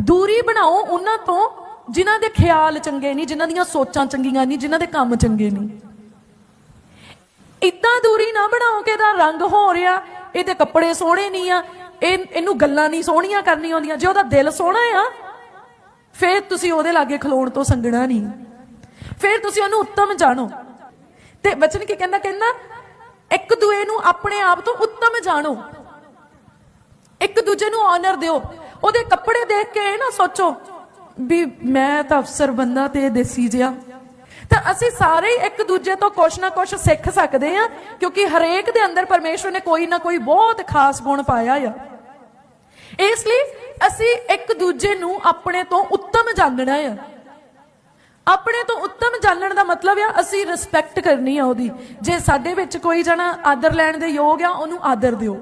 ਦੂਰੀ ਬਣਾਓ ਉਹਨਾਂ ਤੋਂ ਜਿਨ੍ਹਾਂ ਦੇ ਖਿਆਲ ਚੰਗੇ ਨਹੀਂ, ਜਿਨ੍ਹਾਂ ਦੀਆਂ ਸੋਚਾਂ ਚੰਗੀਆਂ ਨਹੀਂ, ਜਿਨ੍ਹਾਂ ਦੇ ਕੰਮ ਚੰਗੇ ਨਹੀਂ। ਇਦਾਂ ਦੂਰੀ ਨਾ ਬਣਾਓ ਕਿ ਇਹਦਾ ਰੰਗ ਹੋ ਰਿਹਾ, ਇਹਦੇ ਕੱਪੜੇ ਸੋਹਣੇ ਨਹੀਂ ਆ, ਇਹ ਇਹਨੂੰ ਗੱਲਾਂ ਨਹੀਂ ਸੋਹਣੀਆਂ ਕਰਨੀਆਂ ਆਉਂਦੀਆਂ। ਜੇ ਉਹਦਾ ਦਿਲ ਸੋਹਣਾ ਆ, ਫਿਰ ਤੁਸੀਂ ਉਹਦੇ ਲਾਗੇ ਖਲੋਣ ਤੋਂ ਸੰਗਣਾ ਨਹੀਂ। ਫਿਰ ਤੁਸੀਂ ਉਹਨੂੰ ਉੱਤਮ ਜਾਣੋ। ਤੇ ਬਚਨ ਕੀ ਕਹਿੰਦਾ ਕਹਿੰਦਾ, ਇੱਕ ਦੂਏ ਨੂੰ ਆਪਣੇ ਆਪ ਤੋਂ ਉੱਤਮ ਜਾਣੋ। ਇੱਕ ਦੂਜੇ ਨੂੰ ਆਨਰ ਦਿਓ। ਉਹਦੇ ਕੱਪੜੇ ਦੇਖ ਕੇ ਇਹ ਨਾ ਸੋਚੋ ਵੀ ਮੈਂ ਤਾਂ ਅਫਸਰ ਬੰਦਾ ਤੇ ਦੇਸੀ ਜਿਹਾ। ਤਾਂ ਅਸੀਂ ਸਾਰੇ ਇੱਕ ਦੂਜੇ ਤੋਂ ਕੁਛ ਨਾ ਕੁਛ ਸਿੱਖ ਸਕਦੇ ਆ ਕਿਉਂਕਿ ਹਰੇਕ ਦੇ ਅੰਦਰ ਪਰਮੇਸ਼ਵਰ ਨੇ ਕੋਈ ਨਾ ਕੋਈ ਬਹੁਤ ਖਾਸ ਗੁਣ ਪਾਇਆ ਆ। ਇਸ ਲਈ ਅਸੀਂ ਇੱਕ ਦੂਜੇ ਨੂੰ ਆਪਣੇ ਤੋਂ ਉੱਤਮ ਜਾਣਨਾ ਆ। ਆਪਣੇ ਤੋਂ ਉੱਤਮ ਜਾਣਨ ਦਾ ਮਤਲਬ ਆ, ਅਸੀਂ ਰਿਸਪੈਕਟ ਕਰਨੀ ਆ ਉਹਦੀ। ਜੇ ਸਾਡੇ ਵਿੱਚ ਕੋਈ ਜਣਾ ਆਦਰ ਲੈਣ ਦੇ ਯੋਗ ਆ, ਉਹਨੂੰ ਆਦਰ ਦਿਓ।